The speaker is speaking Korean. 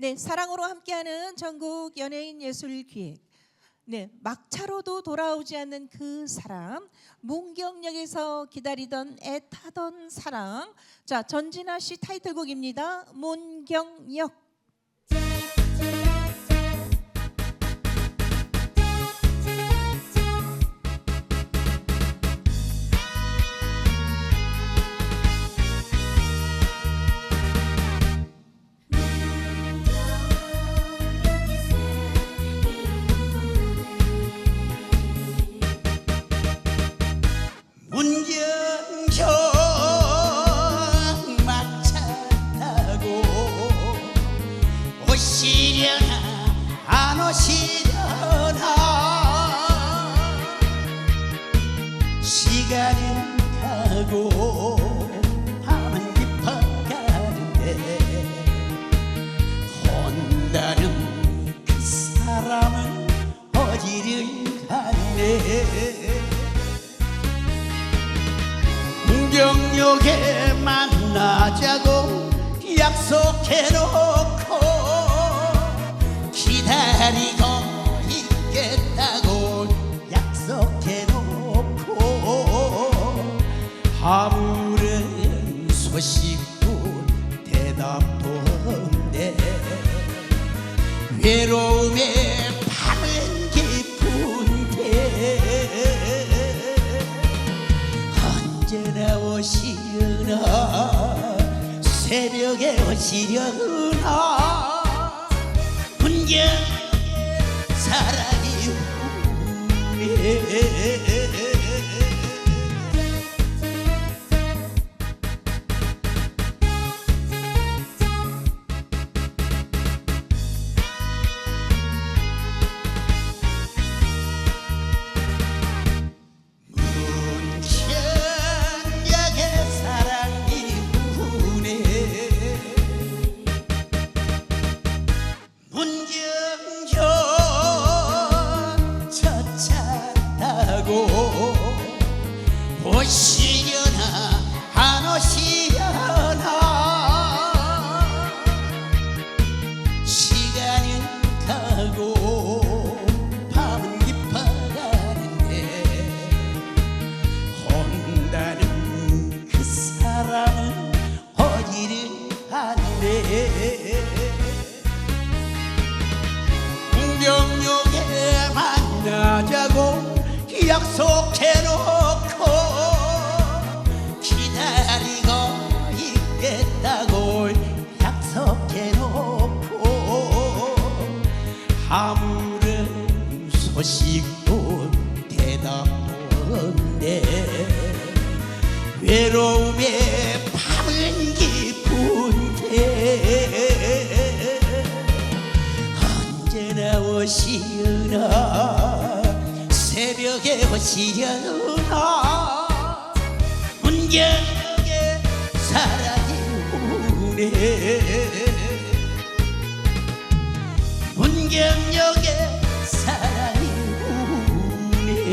네, 사랑으로 함께하는 전국 연예인 예술 기획. 네, 막차로도 돌아오지 않는 그 사람, 문경역에서 기다리던 애타던 사랑. 자, 전진아 씨 타이틀곡입니다. 문경역. 안 오시려나? 시간은 가고 밤은 깊어가는데 혼다는 그 사람은 어디를 갔네? 문경역에 만나자고 약속해놓고 아무런 소식도 대답도 없네. 외로움에 밤은 깊은데 언제나 오시려나 새벽에 오시려나 문경 사랑이 우네 타고 오시려나 안 오시려나. 시간은 가고 밤은 깊어가는데 혼다는 그 사람은 어디를 문 약속해놓고 기다리고 있겠다고 약속해놓고 아무런 소식도 대답도 없네 외로움에 밤은 깊은데 언제나 오시려나 새벽에 오시려나? 문경에 사랑이 우네. 문경역에 사랑이 우네